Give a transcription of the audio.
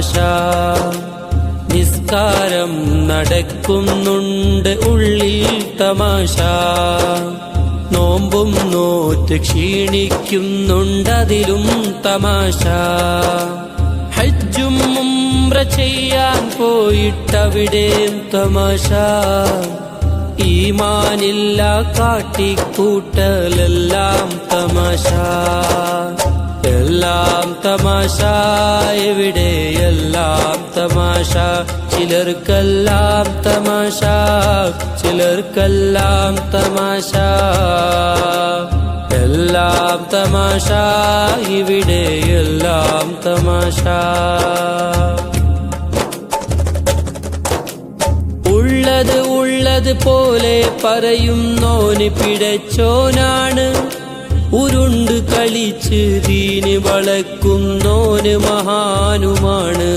തമാശ നിസ്കാരം നടക്കുന്നുണ്ട് ഉള്ളിൽ തമാശ. നോമ്പും നോറ്റ് ക്ഷീണിക്കുന്നുണ്ടതിലും തമാശ. ഹജ്ജും ഉംറ ചെയ്യാൻ പോയിട്ടവിടെ തമാശ. ഈമാനില്ല കാട്ടിക്കൂട്ടലെല്ലാം തമാശ. തമാശ എവിടെ എല്ലാം തമാശ? ചിലർക്കെല്ലാം തമാശ ചിലർക്കെല്ലാം തമാശ. എല്ലാം തമാശ ഇവിടെ എല്ലാം തമാശ. ഉള്ളത് ഉള്ളത് പോലെ പറയുന്നോന് പിടച്ചോനാണ്. ഉരുണ്ട് കളിച്ച് ദീന് വളക്കുന്നോന് മഹാനുമാണ്.